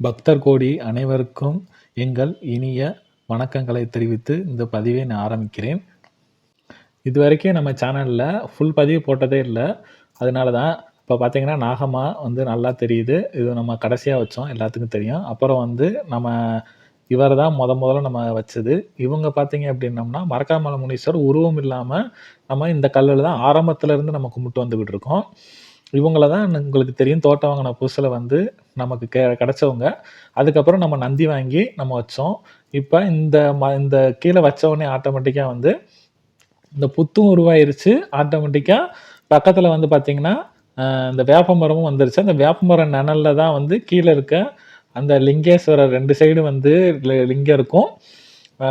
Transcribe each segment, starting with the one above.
பக்தர் கோடி அனைவருக்கும் எங்கள் இனிய வணக்கங்களை தெரிவித்து இந்த பதிவை நான் ஆரம்பிக்கிறேன். இதுவரைக்கும் நம்ம சேனலில் ஃபுல் பதிவு போட்டதே இல்லை. அதனால தான் இப்போ பார்த்தீங்கன்னா நாகமா வந்து நல்லா தெரியுது. இது நம்ம கடைசியாக வச்சோம். எல்லாத்துக்கும் தெரியும். அப்புறம் வந்து நம்ம இவர் தான் முத முதல்ல நம்ம வச்சது. இவங்க பார்த்தீங்க அப்படின்னம்னா மரக்காமலை முனீஸ்வர் உருவம் இல்லாமல் நம்ம இந்த கல்லில் தான் ஆரம்பத்துலேருந்து நம்ம கும்பிட்டு வந்துக்கிட்டு இருக்கோம். இவங்கள தான் உங்களுக்கு தெரியும். தோட்டம் வாங்கின புதுசில் வந்து நமக்கு கெ கிடச்சவங்க. அதுக்கப்புறம் நம்ம நந்தி வாங்கி நம்ம வச்சோம். இப்போ இந்த ம இந்த கீழே வச்சவொடனே ஆட்டோமேட்டிக்காக வந்து இந்த புத்தும் உருவாயிருச்சு. ஆட்டோமேட்டிக்காக பக்கத்தில் வந்து பார்த்திங்கன்னா இந்த வேப்ப மரமும் வந்துருச்சு. அந்த வேப்ப மரம் நிழலில் தான் வந்து கீழே இருக்க அந்த லிங்கேஸ்வரர் ரெண்டு சைடு வந்து லி- லிங்கம் இருக்கும்.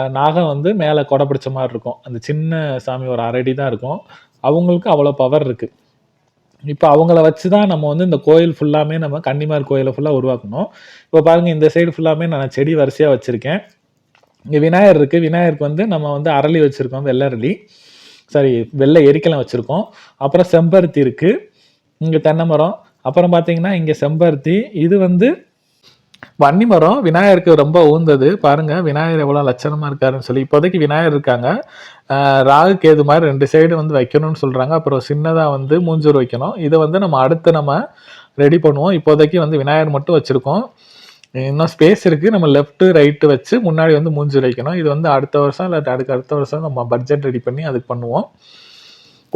நாகம் வந்து மேலே கொடை பிடிச்ச மாதிரி இருக்கும். அந்த சின்ன சாமி ஒரு அரடி தான் இருக்கும். அவங்களுக்கு அவ்வளோ பவர் இருக்குது இப்போ அவங்கள வச்சு தான் நம்ம வந்து இந்த கோயில் ஃபுல்லாமே நம்ம கன்னிமார் கோயிலை ஃபுல்லாக உருவாக்கணும். இப்போ பாருங்கள் இந்த சைடு ஃபுல்லாமே நான் செடி வரிசையாக வச்சுருக்கேன். இங்கே விநாயகர் இருக்குது விநாயகருக்கு வந்து நம்ம வந்து அரளி வச்சுருக்கோம் வெள்ளை அரளி. சாரி வெள்ளை எரிக்கலாம் வச்சுருக்கோம். அப்புறம் செம்பருத்தி இருக்குது இங்கே தென்னை மரம். அப்புறம் பார்த்தீங்கன்னா இங்கே செம்பருத்தி. இது வந்து வன்னி மரம் விநாயகருக்கு ரொம்ப ஊந்தது. பாருங்க விநாயகர் எவ்வளோ லட்சணமா இருக்காருன்னு சொல்லி இப்போதைக்கு விநாயகர் இருக்காங்க. ராகு கேது மாதிரி ரெண்டு சைடு வந்து வைக்கணும்னு சொல்றாங்க. அப்புறம் சின்னதா வந்து மூஞ்சூர் வைக்கணும். இதை வந்து நம்ம அடுத்து நம்ம ரெடி பண்ணுவோம். இப்போதைக்கு வந்து விநாயகர் மட்டும் வச்சிருக்கோம். இன்னும் ஸ்பேஸ் இருக்கு. நம்ம லெஃப்ட் ரைட்டு வச்சு முன்னாடி வந்து மூஞ்சூர் வைக்கணும். இது வந்து அடுத்த வருஷம் இல்லை அதுக்கு அடுத்த வருஷம் நம்ம பட்ஜெட் ரெடி பண்ணி அதுக்கு பண்ணுவோம்.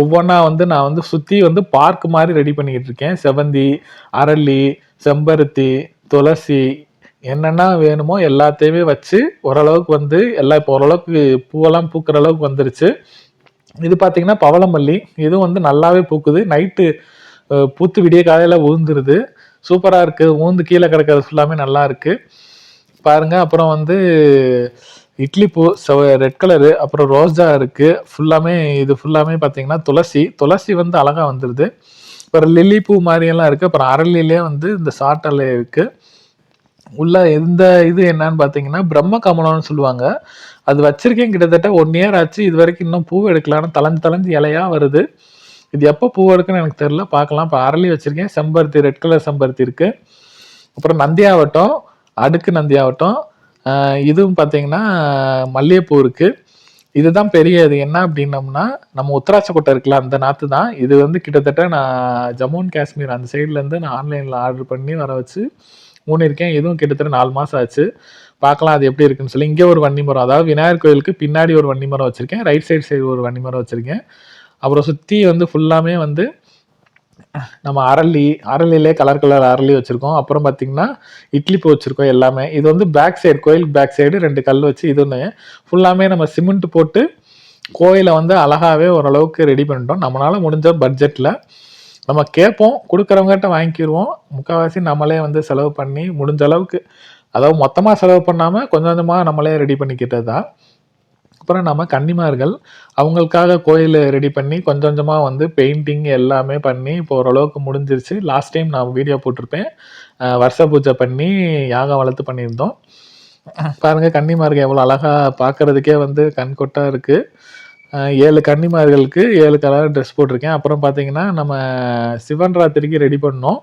ஒவ்வொன்றா வந்து நான் வந்து சுற்றி வந்து பார்க் மாதிரி ரெடி பண்ணிக்கிட்டு இருக்கேன். செவந்தி அரளி செம்பருத்தி துளசி என்னென்ன வேணுமோ எல்லாத்தையுமே வச்சு ஓரளவுக்கு வந்து எல்லாம் இப்போ ஓரளவுக்கு பூவெல்லாம் பூக்கிற அளவுக்கு வந்துருச்சு. இது பார்த்தீங்கன்னா பவளமல்லி. இதுவும் வந்து நல்லாவே பூக்குது. நைட்டு பூத்து விடிய காலையில் ஊந்துருது. சூப்பராக இருக்குது ஊந்து கீழே கிடக்கிறது ஃபுல்லாமே நல்லா இருக்குது பாருங்க. அப்புறம் வந்து இட்லி பூ ரெட் கலரு அப்புறம் ரோஜா இருக்குது ஃபுல்லாமே இது ஃபுல்லாமே பார்த்தீங்கன்னா துளசி. துளசி வந்து அழகாக வந்துடுது அப்புறம் லில்லி பூ மாதிரியெல்லாம் இருக்குது அப்புறம் அரளிலே வந்து இந்த சாட்டலை இருக்குது உள்ள எந்த இது என்னன்னு பார்த்தீங்கன்னா பிரம்ம கமலம்னு சொல்லுவாங்க. அது வச்சிருக்கேன் கிட்டத்தட்ட ஒன் இயர் ஆச்சு. இது வரைக்கும் இன்னும் பூ எடுக்கலான்னு தளஞ்சு தளஞ்சு இலையா வருது. இது எப்போ பூ எடுக்குன்னு எனக்கு தெரியல. பார்க்கலாம். இப்போ அரளி வச்சுருக்கேன். செம்பருத்தி ரெட் கலர் செம்பருத்தி இருக்குது அப்புறம் நந்தி ஆகட்டும் அடுக்கு நந்தியாவட்டம். ஆகட்டும் இதுவும் பார்த்தீங்கன்னா மல்லிகைப்பூ இருக்குது இதுதான் பெரிய இது. என்ன அப்படின்னம்னா நம்ம உத்தராட்சக்கோட்டை இருக்குல்ல அந்த நாற்று தான். இது வந்து கிட்டத்தட்ட நான் ஜம்மு அண்ட் காஷ்மீர் அந்த சைட்லேருந்து நான் ஆன்லைனில் ஆர்டர் பண்ணி வர வச்சு ஊனிருக்கேன் இதுவும் கிட்டத்தட்ட நாலு மாதம் ஆச்சு. பார்க்கலாம் அது எப்படி இருக்குன்னு சொல்லி. இங்கே ஒரு வண்டி மரம் அதாவது விநாயகர் கோயிலுக்கு பின்னாடி ஒரு வண்டி மரம் வச்சுருக்கேன். ரைட் சைடு சைடு ஒரு வண்டி மரம் வச்சுருக்கேன். அப்புறம் சுற்றி வந்து ஃபுல்லாமே வந்து நம்ம அரளி அரளிலே கலர் கலர் அரளி வச்சுருக்கோம். அப்புறம் பார்த்தீங்கன்னா இட்லி பூ வச்சுருக்கோம் எல்லாமே. இது வந்து பேக் சைடு கோயிலுக்கு பேக் சைடு ரெண்டு கல் வச்சு இது ஒன்று ஃபுல்லாமே நம்ம சிமெண்ட் போட்டு கோயிலை வந்து அழகாகவே ஓரளவுக்கு ரெடி பண்ணிட்டோம். நம்மளால் முடிஞ்ச பட்ஜெட்டில் நம்ம கேட்போம். கொடுக்குறவங்ககிட்ட வாங்கிக்கிடுவோம் முக்கால்வாசி நம்மளே வந்து செலவு பண்ணி முடிஞ்ச அளவுக்கு அதாவது மொத்தமாக செலவு பண்ணாமல் கொஞ்சம் கொஞ்சமாக நம்மளே ரெடி பண்ணிக்கிட்டது தான் அப்புறம் நம்ம கன்னிமார்கள் அவங்களுக்காக கோயில் ரெடி பண்ணி கொஞ்சம் கொஞ்சமாக வந்து பெயிண்டிங் எல்லாமே பண்ணி இப்போ ஓரளவுக்கு முடிஞ்சிருச்சு. லாஸ்ட் டைம் நான் வீடியோ போட்டிருப்பேன். வருஷ பூஜை பண்ணி யாகம் வளர்த்து பண்ணியிருந்தோம். பாருங்க கன்னிமார்கள் எவ்வளோ அழகாக பார்க்கறதுக்கே வந்து கண்கொட்டாக இருக்குது ஏழு கன்னிமார்களுக்கு ஏழு கலர் ட்ரெஸ் போட்டிருக்கேன். அப்புறம் பார்த்தீங்கன்னா நம்ம சிவன் ராத்திரிக்கு ரெடி பண்ணோம்.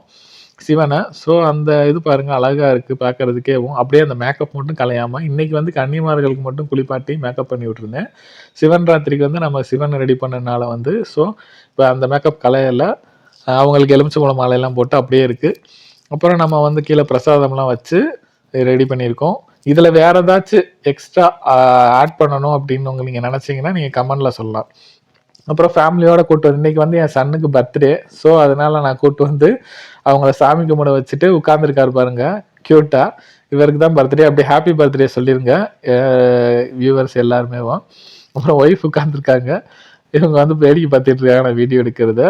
சிவனை. ஸோ அந்த இது பாருங்கள் அழகாக இருக்குது பார்க்கறதுக்கேவும் அப்படியே அந்த மேக்கப் மட்டும் கலையாமல் இன்றைக்கி வந்து கன்னிமார்களுக்கு மட்டும் குளிப்பாட்டி மேக்கப் பண்ணி விட்டுருந்தேன். சிவன் ராத்திரிக்கு வந்து நம்ம சிவனை ரெடி பண்ணனால வந்து ஸோ இப்போ அந்த மேக்கப் கலையில் அவங்களுக்கு அவங்களுக்கு எலுமிச்சம்பழம் மாலையெல்லாம் போட்டு அப்படியே இருக்குது அப்புறம் நம்ம வந்து கீழே பிரசாதம்லாம் வச்சு ரெடி பண்ணியிருக்கோம். இதில் வேறு ஏதாச்சும் எக்ஸ்ட்ரா ஆட் பண்ணணும் அப்படின்னு உங்க நீங்கள் நினச்சிங்கன்னா நீங்கள் கமெண்டில் சொல்லலாம். அப்புறம் ஃபேமிலியோட கூட்டு வந்து இன்னைக்கு வந்து என் சன்னுக்கு பர்த்டே. ஸோ அதனால நான் கூட்டு வந்து அவங்கள சாமி கும்பிட வச்சுட்டு உட்காந்துருக்காரு பாருங்க. க்யூட்டா இவருக்கு தான் பர்த்டே. அப்படியே ஹாப்பி பர்த்டே சொல்லிருங்க. வியூவர்ஸ் எல்லாருமே அப்புறம் ஒய்ஃப் உட்காந்துருக்காங்க இவங்க வந்து வேடிக்கை பார்த்துட்டு இருக்காங்க நான் வீடியோ எடுக்கிறத.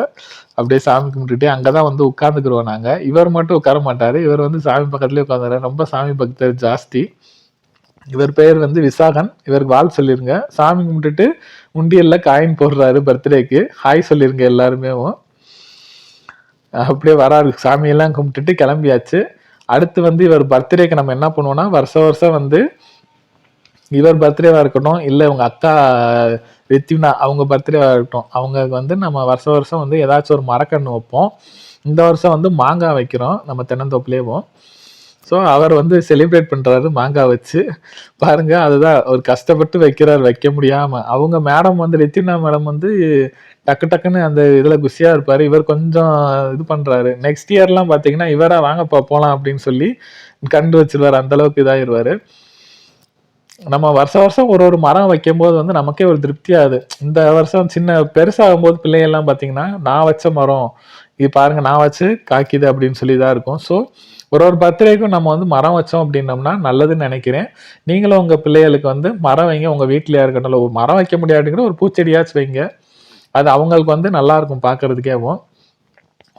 அப்படியே சாமி கும்பிட்டுட்டு அங்கே தான் வந்து உட்காந்துக்குருவோம் நாங்கள் இவர் மட்டும் உட்கார மாட்டார். இவர் வந்து சாமி பக்கத்துலேயே உட்காந்துறாரு ரொம்ப சாமி பக்தர் ஜாஸ்தி. இவர் பெயர் வந்து விசாகன். இவருக்கு வாழ் சொல்லிருங்க. சாமி கும்பிட்டுட்டு உண்டியல்ல காயின் போடுறாரு பர்த்டேக்கு ஹாய் சொல்லிருங்க எல்லாருமே. அப்படியே வராரு. சாமியெல்லாம் கும்பிட்டுட்டு கிளம்பியாச்சு. அடுத்து வந்து இவர் பர்த்டேக்கு நம்ம என்ன பண்ணுவோம்னா வருஷ வருஷம் வந்து இவர் பர்த்டேவா இருக்கட்டும் இல்லை உங்க அக்கா ரித்யுனா அவங்க பர்த்டேவா இருக்கட்டும் அவங்க வந்து நம்ம வருஷ வருஷம் வந்து ஏதாச்சும் ஒரு மரக்கன்று வைப்போம். இந்த வருஷம் வந்து மாங்காய் வைக்கிறோம். நம்ம தென்னந்தோப்புலேயும் ஸோ அவர் வந்து செலிப்ரேட் பண்ணுறாரு மாங்காய் வச்சு. பாருங்க அதுதான் அவர் கஷ்டப்பட்டு வைக்கிறார் வைக்க முடியாமல் அவங்க மேடம் வந்து ரெத்தினா மேடம் வந்து டக்கு டக்குன்னு அந்த இதில் குஷியாக இருப்பார். இவர் கொஞ்சம் இது பண்ணுறாரு நெக்ஸ்ட் இயர்லாம் பார்த்தீங்கன்னா இவராக வாங்கப்பா போகலாம் அப்படின்னு சொல்லி கண்டு வச்சிருவார். அந்த அளவுக்கு நம்ம வருஷம் வருஷம் ஒரு ஒரு மரம் வைக்கும்போது வந்து நமக்கே ஒரு திருப்தி இந்த வருஷம் சின்ன பெருசாகும் போது பிள்ளைகள்லாம் பார்த்தீங்கன்னா நான் வச்ச மரம் இது பாருங்க நான் வச்சு காக்கிது அப்படின்னு சொல்லி தான் இருக்கும். ஸோ ஒரு ஒரு பர்த்டேக்கும் நம்ம வந்து மரம் வச்சோம் அப்படின்னோம்னா நல்லதுன்னு நினைக்கிறேன். நீங்களும் உங்கள் பிள்ளைகளுக்கு வந்து மரம் வைங்க. உங்கள் வீட்டிலையா இருக்கட்டும் இல்லை ஒரு மரம் வைக்க முடியாதுங்கிற ஒரு பூச்செடியாச்சும் வைங்க. அது அவங்களுக்கு வந்து நல்லா இருக்கும்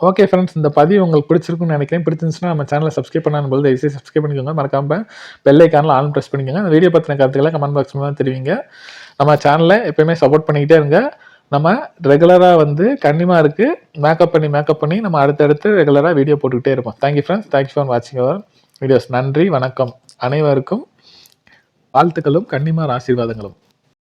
ஓகே ஃப்ரெண்ட்ஸ் இந்த பதிவு உங்களுக்கு பிடிச்சிருக்குன்னு நினைக்கிறேன். பிடிச்சிருந்துச்சுன்னா நம்ம சேனலை சப்ஸ்கிரைப் பண்ணாலும் போது தயவுசெய்து சப்ஸ்கிரைப் பண்ணிக்கோங்க. மறக்காம பெல் ஐக்கானில் ஆன் ப்ரெஸ் பண்ணிக்கோங்க. அந்த வீடியோ பற்றின கருத்துக்களை கமெண்ட் பாக்ஸ் மூலம் தெரிவிங்க. நம்ம சேனலை எப்பயுமே சப்போர்ட் பண்ணிக்கிட்டே இருங்க. நம்ம ரெகுலராக வந்து கன்னிமா இருக்குது மேக்கப் பண்ணி மேக்கப் பண்ணி நம்ம அடுத்தடுத்து ரெகுலராக வீடியோ போட்டுக்கிட்டே இருப்போம். தேங்க்யூ ஃப்ரெண்ட்ஸ் தேங்க்யூ ஃபார் வாட்சிங் அவர் வீடியோஸ் நன்றி வணக்கம். அனைவருக்கும் வாழ்த்துக்களும் கன்னிமார் ஆசீர்வாதங்களும்.